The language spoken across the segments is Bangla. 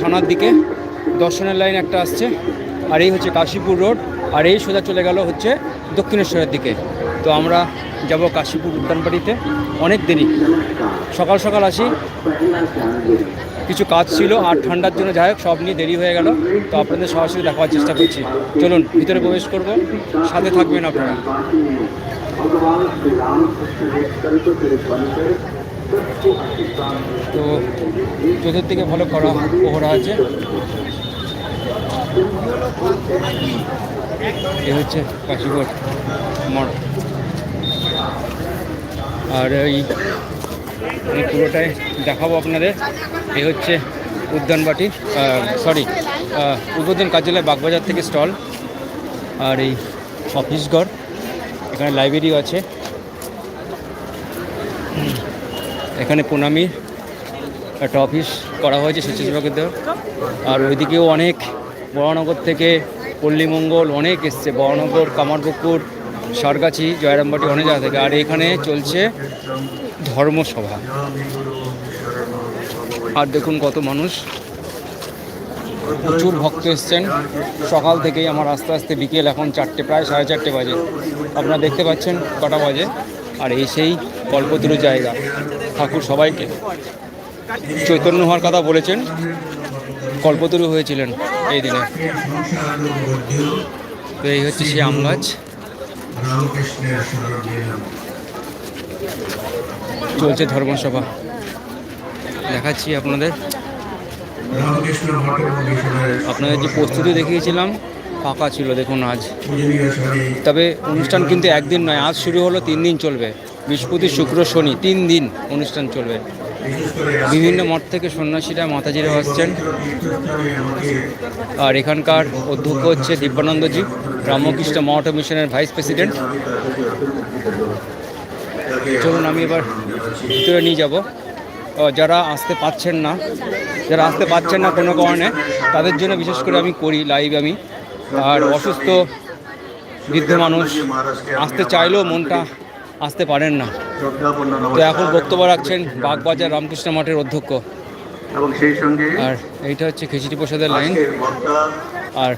থানার দিকে দর্শনের লাইন একটা আসছে, আর এই হচ্ছে কাশীপুর রোড, আর এই সোজা চলে গেল হচ্ছে দক্ষিণেশ্বরের দিকে। তো আমরা যাব কাশীপুর উদ্যানবাড়িতে, অনেক দেরি। সকাল সকাল আসি, কিছু কাজ ছিল, আর ঠান্ডার জন্য যাই সব নিয়ে দেরি হয়ে গেল। তো আপনাদের সরাসরি দেখার চেষ্টা করছি। চলুন, ভিতরে প্রবেশ করব। সাথে থাকবেন আপনারা। তো চতুর্দিকে ভালো করা করা আছে। এ হচ্ছে কাশিগড় মড়। আর এই আমি পুরোটাই দেখাবো আপনাদের। এ হচ্ছে উদ্যানবাটি সরি উদ্বোধন কার্যালয় বাগবাজার থেকে স্টল। আর এই অফিস এখানে লাইব্রেরিও আছে। এখানে প্রণামীর একটা অফিস করা হয়েছে স্বেচ্ছাসেবকের দেওয়া আর ওইদিকেও অনেক বড়নগর থেকে পল্লীমঙ্গল অনেক এসছে। বড়নগর, কামারপুকুর, সারগাছি, জয়রামবাটি অনেক জায়গা থেকে। আর এখানে চলছে ধর্মসভা। আর দেখুন কত মানুষ। প্রচুর ভক্ত এসছেন। সকাল থেকেই আমার আস্তে আস্তে বিকেল এখন চারটে, প্রায় সাড়ে চারটে বাজে। আপনারা দেখতে পাচ্ছেন কটা বাজে। আর এই সেই কল্পতরু জায়গা। ঠাকুর সবাইকে। চৈতন্য হওয়ার কথা বলেছেন। কল্পতরু হয়েছিলেন এই দিনে। তো এই হচ্ছে সেই আম গাছ। চলছে ধর্মসভা। দেখাচ্ছি আপনাদের। আপনাদের যে প্রস্তুতি দেখিয়েছিলাম, ফাঁকা ছিল, দেখুন আজ। তবে অনুষ্ঠান কিন্তু একদিন নয়, আজ শুরু হলো, তিন দিন চলবে। বৃহস্পতি, শুক্র, শনি, তিন দিন অনুষ্ঠান চলবে। বিভিন্ন মঠ থেকে সন্ন্যাসীরা, মাতাজিরা আসছেন। আর এখানকার অধ্যক্ষ হচ্ছে দিব্যানন্দজি, রামকৃষ্ণ মঠ মিশনের ভাইস প্রেসিডেন্ট। চলুন, আমি এবার ভিতরে নিয়ে যাব। যারা আসতে পাচ্ছেন না, যারা আসতে পাচ্ছেন না কোনো কারণে, তাদের জন্য বিশেষ করে আমি করি লাইভ আমি। আর অসুস্থ, বৃদ্ধ মানুষ, আসতে চাইলেও মনটা আসতে পারেন না। তো এখন বক্তব্য রাখছেন বাগবাজার রামকৃষ্ণ মঠের অধ্যক্ষ। এবং সেই সঙ্গে আর এইটা হচ্ছে খিচুড়ি প্রসাদের লাইন। আর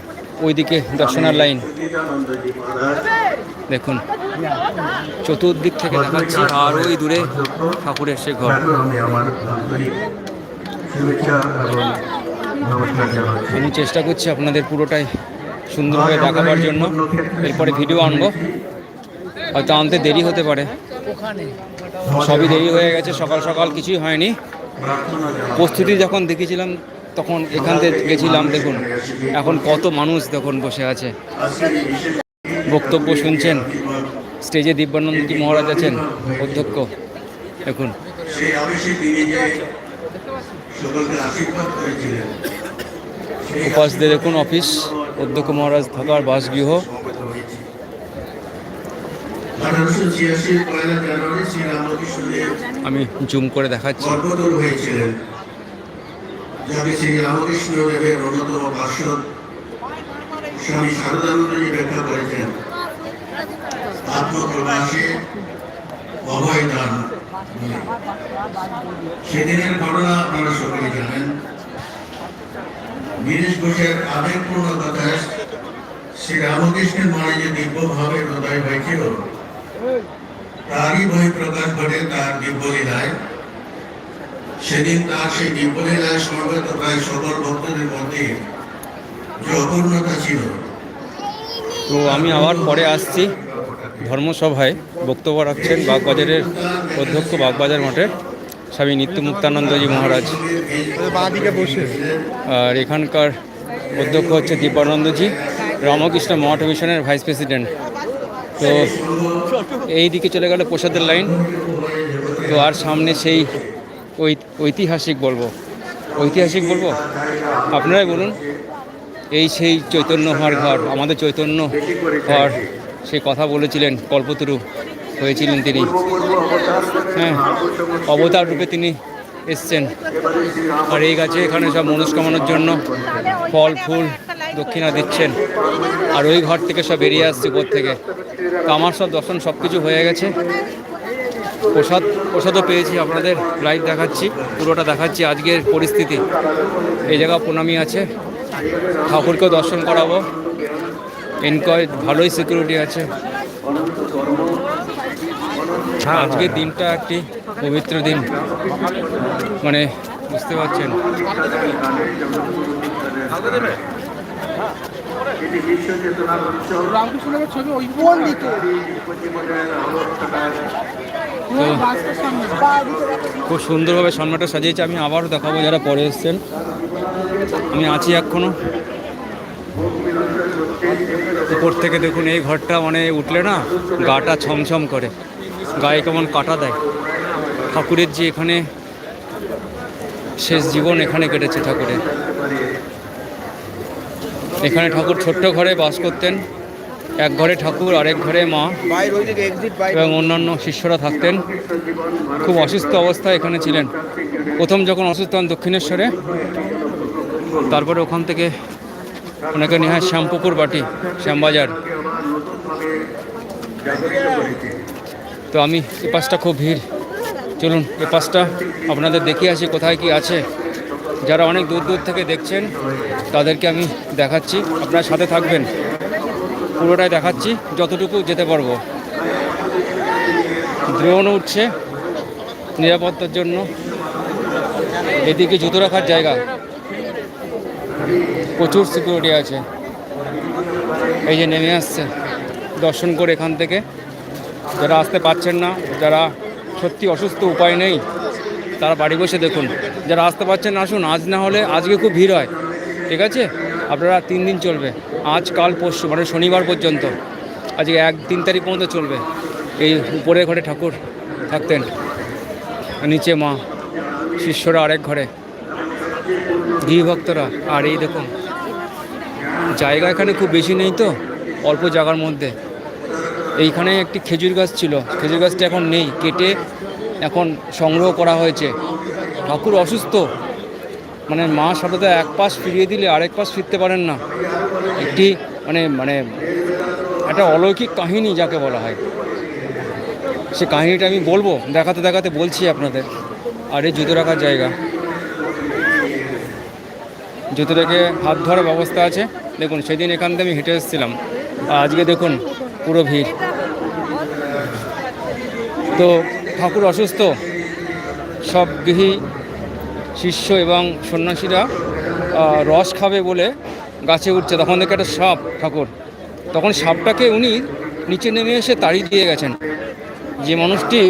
ওইদিকে দর্শনার লাইন। দেখুন চতুর্দিক থেকে দেখাচ্ছি আর ওই দূরে ঠাকুরের সে ঘর। আমি চেষ্টা করছি আপনাদের পুরোটাই সুন্দরভাবে দেখাবার জন্য। এরপরে ভিডিও আনব। হয়তো আনতে দেরি হতে পারে। সবই দেরি হয়ে গেছে সকাল সকাল কিছুই হয়নি। প্রস্তুতি যখন দেখেছিলাম তখন এখান থেকে গেছিলাম দেখুন এখন কত মানুষ দেখুন বসে আছে। বক্তব্য শুনছেন স্টেজে দিব্যানন্দজি মহারাজ আছেন অধ্যক্ষ দেখুন। উপাস দেখুন অফিস অধ্যক্ষ মহারাজ থাকার বাসগৃহ আঠারোশো ছিয়াশির পয়লা জানুয়ারি শ্রী রামকৃষ্ণদেব আমি জুম করে দেখাচ্ছি। হয়েছিলেন যাকে শ্রী রামকৃষ্ণ দেবের অন্যতম ভাষ্য স্বামী শারদানন্দজি ব্যাখ্যা করেছেন। আত্মপ্রকাশে অভয় দান। সেদিনের ঘটনা আপনারা সকলে জানেন। গিরিশ ঘোষের আবেগপূর্ণ কথায় শ্রী রামকৃষ্ণের মনে যে দিব্যভাবে হৃদয় হয়েছিল তারই বই প্রকাশ ঘটে তার দিব্যলীলায় সেদিন তার সেই দিব্যলীলায় সমবেত প্রায় সকল ভক্তদের মধ্যে যে অপূর্ণতা ছিল। তো আমি আবার পরে আসছি ধর্মসভায়। বক্তব্য রাখছেন বাগবাজারের অধ্যক্ষ বাগবাজার মঠের স্বামী নিত্য মুক্তানন্দজি মহারাজ। আর এখানকার অধ্যক্ষ হচ্ছে দীপানন্দজি। রামকৃষ্ণ মঠ মিশনের ভাইস প্রেসিডেন্ট। তো এই দিকে চলে গেল প্রসাদের লাইন। তো আর সামনে সেই ঐতিহাসিক বলব। ঐতিহাসিক বলব? আপনারাই বলুন। এই সেই চৈতন্য হওয়ার ঘর, আমাদের চৈতন্য হওয়ার সেই কথা বলেছিলেন, কল্পতরু হয়েছিলেন তিনি। হ্যাঁ অবতার রূপে তিনি এসছেন। আর এই গাছে এখানে সব মনস্কামনার জন্য ফল, ফুল দক্ষিণা দিচ্ছেন। আর ওই ঘর থেকে সব বেরিয়ে আসছে উপর থেকে। তো আমার সব দর্শন সব কিছু হয়ে গেছে। প্রসাদ, প্রসাদও পেয়েছি আপনাদের। লাইভ দেখাচ্ছি, পুরোটা দেখাচ্ছি আজকের পরিস্থিতি। এই জায়গা প্রণামী আছে। ঠাকুরকেও দর্শন করাবো। এনকয় ভালোই সিকিউরিটি আছে। আজকের দিনটা একটি পবিত্র দিন। মানে বুঝতে পারছেন। খুব সুন্দরভাবে সামনেটা সাজিয়েছে। আমি আবারও দেখাবো যারা পরে এসছেন। আমি আছি এখনও। উপর থেকে দেখুন, এই ঘরটা মানে উঠলে না গাটা ছমছম করে। গায়ে কেমন কাটা দেয়। ঠাকুরের যে এখানে শেষ জীবন এখানে কেটেছে ঠাকুরের। এখানে ঠাকুর ছোট্ট ঘরে বাস করতেন। এক ঘরে ঠাকুর, আরেক ঘরে মা এবং অন্যান্য শিষ্যরা থাকতেন। খুব অসুস্থ অবস্থায় এখানে ছিলেন। প্রথম যখন অসুস্থ হন দক্ষিণেশ্বরে, তারপরে ওখান থেকে ওনাকে হয় শ্যামপুকুর বাটি, শ্যামবাজার। তো আমি এ পাশটা খুব ভিড়। চলুন, এ পাশটা আপনাদের দেখিয়ে আসি কোথায় কি আছে। যারা অনেক দূর দূর থেকে দেখছেন, তাদেরকে আমি দেখাচ্ছি। আপনার সাথে থাকবেন। পুরোটাই দেখাচ্ছি, যতটুকু যেতে পারব। ড্রোন উঠছে নিরাপত্তার জন্য। এদিকে জুতো রাখার জায়গা। প্রচুর সিকিউরিটি আছে। এই যে নেমে আসছে। দর্শন করে এখান থেকে। যারা আসতে পারছেন না, যারা সত্যি অসুস্থ, উপায় নেই, তারা বাড়ি বসে দেখুন। যারা আসতে পারছেন আসুন। আজ না হলে আজকে খুব ভিড় হয়। ঠিক আছে? আপনারা তিন দিন চলবে। আজ, কাল, পরশু মানে শনিবার পর্যন্ত। আজকে এক তিন তারিখ পর্যন্ত চলবে। এই উপরের ঘরে ঠাকুর থাকতেন। নিচে মা, শিষ্যরা আরেক ঘরে। ভক্তরা আর এই দেখুন, জায়গা এখানে খুব বেশি নেই তো, অল্প জায়গার মধ্যে। এইখানে একটি খেজুর গাছ ছিল। খেজুর গাছটা এখন নেই, কেটে এখন সংগ্রহ করা হয়েছে। ঠাকুর অসুস্থ। মানে মা সাথে এক পাশ ফিরিয়ে দিলে আরেক পাশ ফিরতে পারেন না। একটি মানে মানে একটা অলৌকিক কাহিনী যাকে বলা হয়। সে কাহিনীটা আমি বলব, দেখাতে দেখাতে বলছি আপনাদের। আর এই জুতো রাখার জায়গা। জুতো রেখে হাত ধরার ব্যবস্থা আছে। দেখুন, সেদিন এখান থেকে আমি হেঁটে এসেছিলাম। আজকে দেখুন পুরো ভিড়। তো ঠাকুর অসুস্থ, সব গৃহী শিষ্য এবং সন্ন্যাসীরা রস খাবে বলে গাছে উঠছে। তখন দেখে একটা সাপ, ঠাকুর। তখন সাপটাকে উনি নিচে নেমে এসে তাড়িয়ে দিয়ে গেছেন। যে মানুষটি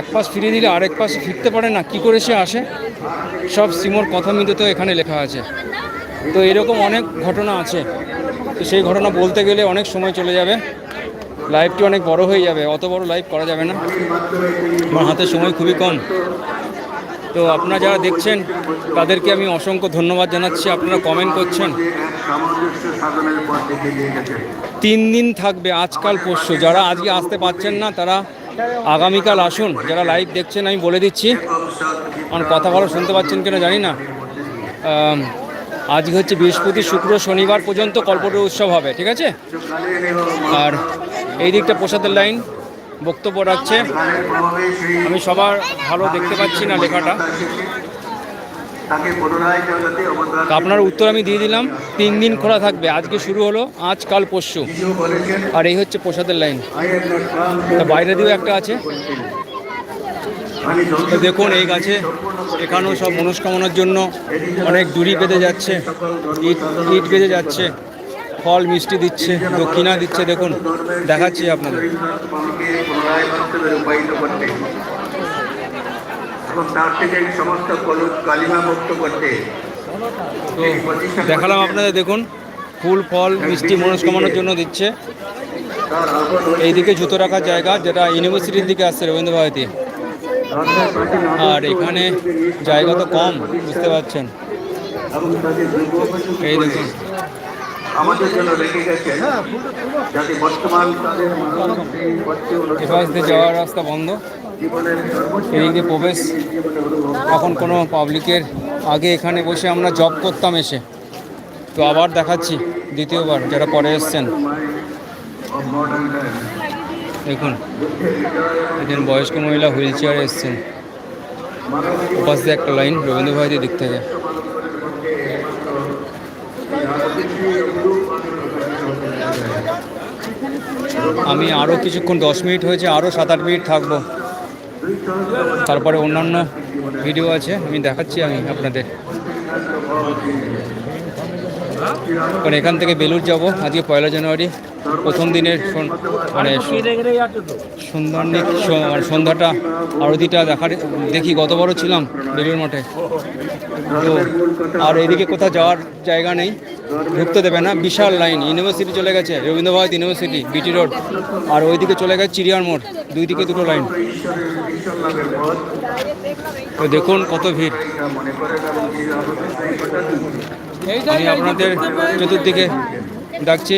এক পাশ ফিরিয়ে দিলে আরেক পাশে ফিরতে পারে না, কি করে সে আসে? সব সিমোর কথামিত এখানে লেখা আছে। তো এরকম অনেক ঘটনা আছে। তো সেই ঘটনা বলতে গেলে অনেক সময় চলে যাবে। লাইভটি অনেক বড় হয়ে যাবে, অত বড় লাইভ করা যাবে না। আমার হাতে সময় খুবই কম। তো আপনারা যারা দেখছেন, তাদেরকে আমি অসংখ্য ধন্যবাদ জানাচ্ছি। আপনারা কমেন্ট করছেন। তিন দিন থাকবে আজকাল পরশু। যারা আজকে আসতে পারছেন না, তারা আগামীকাল আসুন। যারা লাইভ দেখছেন, আমি বলে দিচ্ছি। আমার কথা ভালো শুনতে পাচ্ছেন কিনা জানি না। আজকে হচ্ছে বৃহস্পতি, শুক্র, শনিবার পর্যন্ত কল্পটু উৎসব হবে, ঠিক আছে? আর এই দিকটা প্রসাদের লাইন, বক্তব্য রাখছে। আমি সবার ভালো দেখতে পাচ্ছি না লেখাটা। আপনার উত্তর আমি দিয়ে দিলাম, তিন দিন খোলা থাকবে, আজকে শুরু হলো, আজ কাল পরশু। আর এই হচ্ছে প্রসাদের লাইন। বাইরে দিয়েও একটা আছে। দেখুন এই গাছে এখানেও সব মনস্কামনার জন্য অনেক দূরি বেঁধে যাচ্ছে ইট ইট বেঁধে যাচ্ছে ফল মিষ্টি দিচ্ছে দক্ষিণা দিচ্ছে দেখুন দেখাচ্ছি আপনাদের। স্বামীকে পুনরায় বাস্তবে রূপায়িত করতে এবং তার থেকে সমস্ত কালিমা মুক্ত করতে তো দেখালাম আপনাদের দেখুন ফুল ফল মিষ্টি মনস্কামনার জন্য দিচ্ছে। এইদিকে জুতো রাখার জায়গা যেটা ইউনিভার্সিটির দিকে আসছে রবীন্দ্র ভারতী। রাস্তায় প্রাচীন আর এখানে জায়গা তো কম, বুঝতে পারছেন? এই দেখুন। এপাশ দিয়ে যাওয়ার রাস্তা বন্ধ। এদিক প্রবেশ। এখন কোনো পাবলিকের আগে এখানে বসে আমরা জব করতাম এসে। তো আবার দেখাচ্ছি, দ্বিতীয়বার যারা পরে এসছেন. দেখুন, একজন বয়স্ক মহিলা হুইল চেয়ারে এসছেন। ওপাশ দিয়ে একটা লাইন, রবীন্দ্র ভারতীর দিক থেকে। আমি আরও কিছুক্ষণ, দশ মিনিট হয়েছে আরও সাত আট মিনিট থাকব। তারপরে অন্যান্য ভিডিও আছে, আমি দেখাচ্ছি আমি আপনাদের। কারণ এখান থেকে বেলুর যাব। আজকে পয়লা জানুয়ারি, প্রথম দিনের মানে সন্ধ্যানিক মানে সন্ধ্যাটা, আরতিটা দেখার দেখি গতবারও ছিলাম বেলুর মঠে। তো আর এদিকে কোথাও যাওয়ার জায়গা নেই। ঢুকতে দেবে না, বিশাল লাইন। ইউনিভার্সিটি চলে গেছে Rabindra Bharati university B T road ওইদিকে চলে গেছে চিড়িয়ার মোড় দুই দিকে দুটো লাইন। দেখুন কত ভিড়। আমি আপনাদের চতুর্দিকে ডাকছি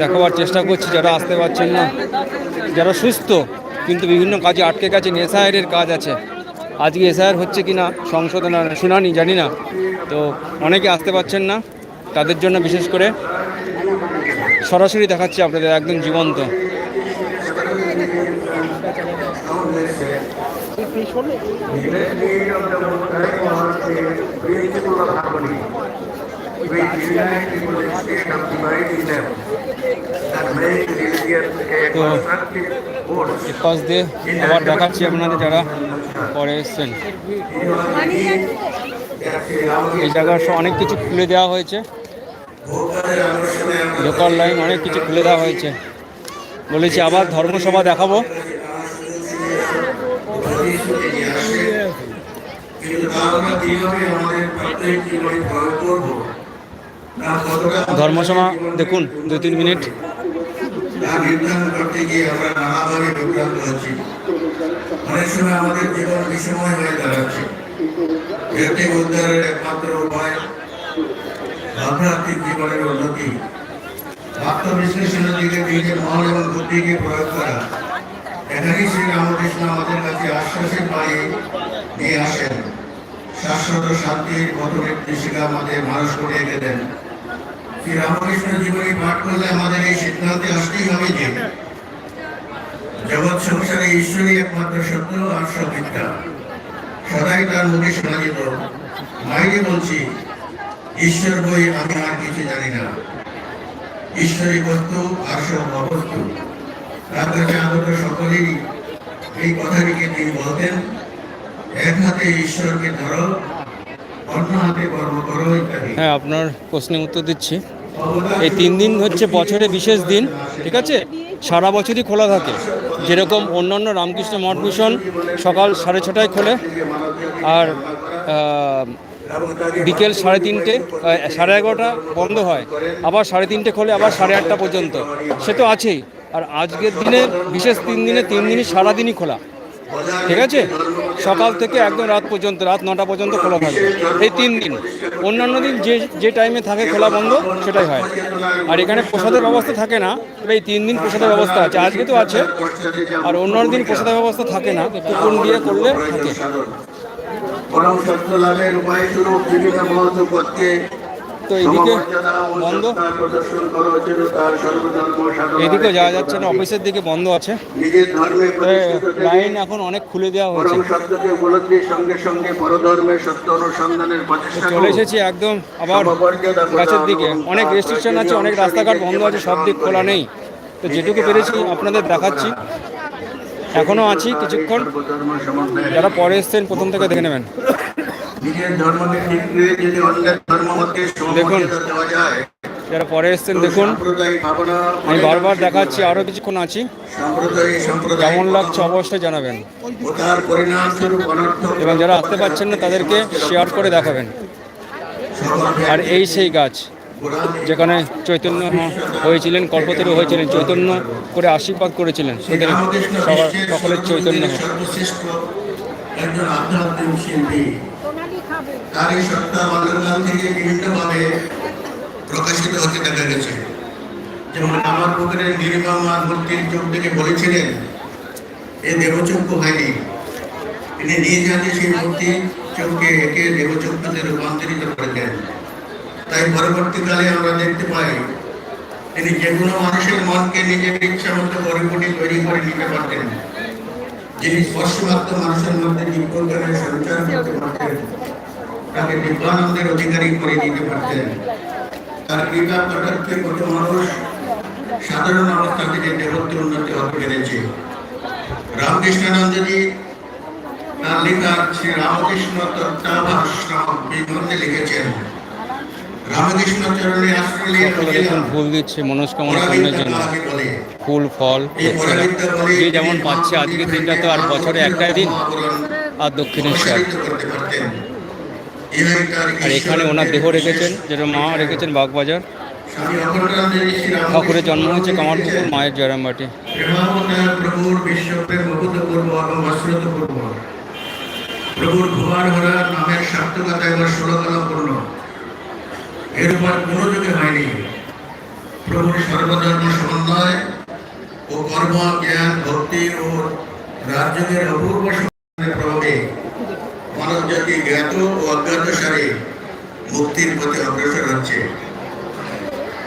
দেখাবার চেষ্টা করছি যারা আসতে পারছেন না। যারা সুস্থ কিন্তু বিভিন্ন কাজে আটকে গেছে এসআইয়ের কাজ আছে। আজকে এসআইআর হচ্ছে কি না সংশোধন শুনানি জানি না। তো অনেকে আসতে পারছেন না তাদের জন্য বিশেষ করে সরাসরি দেখাচ্ছি আপনাদের একদম জীবন্ত। আবার দেখাচ্ছি আপনাদের যারা পরে এসছেন। এই জায়গার অনেক কিছু খুলে দেওয়া হয়েছে। লোকাল লাইন অনেক কিছু খুলে দেওয়া হয়েছে। বলেছি আবার ধর্মসভা দেখাবো। আমরা কীভাবে আমাদের প্রয়োগ দেখুন দু তিন মিনিট। করতে গিয়ে আমরা অনেক সময় আমাদের জীবন বিষময় হয়ে দাঁড়াচ্ছে। ব্যক্তি উদ্ধারের একমাত্র উপায় আধ্যাত্মিক জীবনের উন্নতি। আত্মবিশ্লেষণের দিকে নিজের মন এবং বুদ্ধিকে প্রয়োগ করা। এখানেই শ্রী রামকৃষ্ণ আমাদের কাছে আশ্বাসের বাণী নিয়ে আসেন। শাশ্বত শান্তির মতো নির্দেশিকা আমাদের মানুষ করে এঁকে দেন শ্রী রামকৃষ্ণ জীবনী পাঠ করলে আমাদের এই সিদ্ধান্তে আসতেই হবে যে, জগৎ সংসারে ঈশ্বরই একমাত্র সত্য আর মিথ্যা সদাই তার মুখে শোনা যেত মাইকে বলছি, ঈশ্বর বই আমি আর কিছু জানি না। ঈশ্বরই বস্তু আর সব অবস্তু। তার কাছে আগত সকলেই এই কথাটিকে তিনি বলতেন এক হাতে ঈশ্বরকে ধরো অন্য হাতে কর্ম করো ইত্যাদি। হ্যাঁ আপনার প্রশ্নের উত্তর দিচ্ছি। এই তিন দিন হচ্ছে বছরে বিশেষ দিন ঠিক আছে? সারা বছরই খোলা থাকে। যেরকম অন্যান্য রামকৃষ্ণ মঠ মিশন সকাল সাড়ে ছটায় খোলে আর বিকেল সাড়ে তিনটে সাড়ে এগারোটা বন্ধ হয় আবার সাড়ে তিনটে খোলে আবার সাড়ে আটটা পর্যন্ত। সে তো আছেই। আর আজকের দিনে, বিশেষ তিন দিনে, তিন দিনই সারাদিনই খোলা। ঠিক আছে? সকাল থেকে একদম রাত পর্যন্ত, রাত নটা পর্যন্ত খোলা থাকবে এই তিন দিন। অন্যান্য দিন যে যে টাইমে থাকে খোলা বন্ধ, সেটাই হয়। আর এখানে প্রসাদের ব্যবস্থা থাকে না, তবে এই তিন দিন প্রসাদের ব্যবস্থা আছে। আজকে তো আছে, আর অন্যান্য দিন প্রসাদের ব্যবস্থা থাকে না কুপন দিয়ে করলে থাকে। পথকে তো এদিকে বন্ধ। এদিকেও যাওয়া যাচ্ছে না, অফিসের দিকে বন্ধ আছে। লাইন এখন অনেক খুলে দেওয়া হয়েছে। চলে এসেছি একদম আবার গাছের দিকে। অনেক রেস্ট্রিকশন আছে, অনেক রাস্তাঘাট বন্ধ আছে, সব দিক খোলা নেই। তো যেটুকু পেরেছি আপনাদের দেখাচ্ছি। এখনও আছি কিছুক্ষণ। যারা পরে এসছেন, প্রথম থেকে দেখে নেবেন। নিজের ধর্মকে ঠিক করে যদি অন্যের ধর্মমতকে দেখুন। যারা পরে এসছেন দেখুন। আমি বারবার দেখাচ্ছি আরও কিছুক্ষণ আছি। কেমন লাগছে অবশ্যই জানাবেন। এবং যারা আসতে পারছেন না তাদেরকে শেয়ার করে দেখাবেন। আর এই সেই গাছ যেখানে চৈতন্য হয়েছিলেন কল্পতরু হয়েছিলেন চৈতন্য করে আশীর্বাদ করেছিলেন। সকলের চৈতন্য। একজন আধ্যাত্মিক শিল্পী। তার এই সত্তা বাংলার থেকে বিভিন্নভাবে প্রকাশিত হতে দেখা গেছে। যেমন আমার পুকুরের গিরিমা মা মূর্তির চোখ থেকে বলেছিলেন, এ দেবচক্ষু হয়নি তিনি নিজ হাতে সেই মূর্তি চোখকে একে দেবচক্ষুতে রূপান্তরিত করে দেন তাই পরবর্তীকালে আমরা দেখতে পাই, তিনি যে কোনো মানুষের মনকে নিজের ইচ্ছা মতো পরিপূর্ণ তৈরি করে নিতে পারতেন। যিনি স্পর্শমাত্র মানুষের মধ্যে দিব্যজ্ঞানের সঞ্চার করতে পারতেন। তাকে দিব্যানন্দের অধিকারী করে দিতে পারতেন। তার কৃপা কটাক্ষে কত মানুষ সাধারণ অবস্থা থেকে দেবত্বের উন্নতি হতে পেরেছে। রামকৃষ্ণানন্দজি তার লেখা শ্রী রামকৃষ্ণ তত্ত্বাভাস নামক লিখেছেন রামকৃষ্ণ চরণে আশ্রয় ফুল দিচ্ছে মনস্কামনা পূর্ণের জন্য। ফুল ফল যে যেমন পাচ্ছে আজকের দিনটা তো আর বছরে একটাই দিন। আর দক্ষিণেশ্বর। আর এখানে ওনার দেহ রেখেছেন যেটা মা রেখেছেন বাগবাজার। ঠাকুরের জন্ম হয়েছে কামারপুকুর মায়ের জয়রামবাটি। প্রভুর বিশ্বপ্রেম প্রভুর নামের সার্থকতা এবার ষোলকলাপূর্ণ এর উপর কোনো যুগে হয়নি। প্রভুর সর্বধর্ম সমন্বয় ও কর্ম জ্ঞান ভক্তি ও রাজযোগের অপূর্ব প্রভাবে মানব জাতি জ্ঞাত ও অজ্ঞাত সারে মুক্তির পথে অগ্রসর হচ্ছে।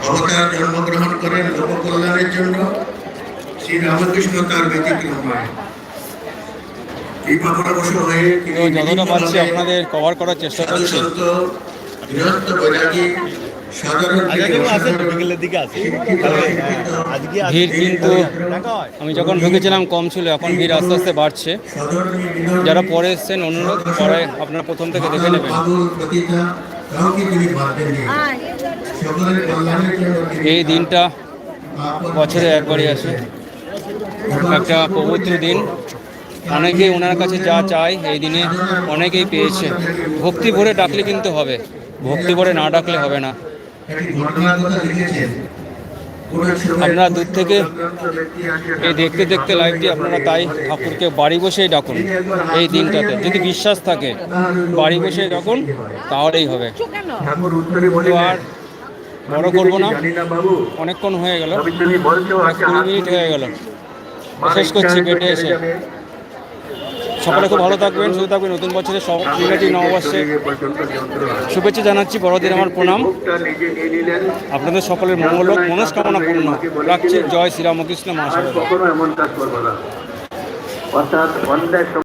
অবতার জন্মগ্রহণ করেন লোক কল্যাণের জন্য শ্রী রামকৃষ্ণ তার ব্যতিক্রম নয় হয়ে যতটা পাচ্ছি আপনাদের কভার করার চেষ্টা করছি। ভিড় কিন্তু আমি যখন ঢুকেছিলাম কম ছিল এখন ভিড় আস্তে আস্তে বাড়ছে। যারা পরে এসছেন অনুরোধ পরে আপনারা প্রথম থেকে দেখে নেবেন। এই দিনটা বছরে একবারই আসে। একটা পবিত্র দিন। অনেকেই ওনার কাছে যা চায় এই দিনে অনেকেই পেয়েছে। ভক্তি ভরে ডাকলে কিন্তু হবে। ভক্তি ভরে না ডাকলে হবে না। আপনারা দূর থেকে এই দেখতে দেখতে লাইভটি আপনারা তাই ঠাকুরকে বাড়ি বসেই ডাকুন। এই দিনটাতে যদি বিশ্বাস থাকে বাড়ি বসেই ডাকুন তাহলেই হবে। তো আর বড় করব না। অনেকক্ষণ হয়ে গেল। আচ্ছা কুড়ি মিনিট হয়ে গেল। শেষ করছি কেটে এসে। সকলে খুব ভালো থাকবেন সুস্থ থাকবেন নতুন বছরের সব ইংরেজি নববর্ষে শুভেচ্ছা জানাচ্ছি বড়দিন আমার প্রণাম। আপনাদের সকলের মঙ্গল হোক, মনস্কামনা পূর্ণ। রাখছি জয় শ্রীরামকৃষ্ণ মহাশয়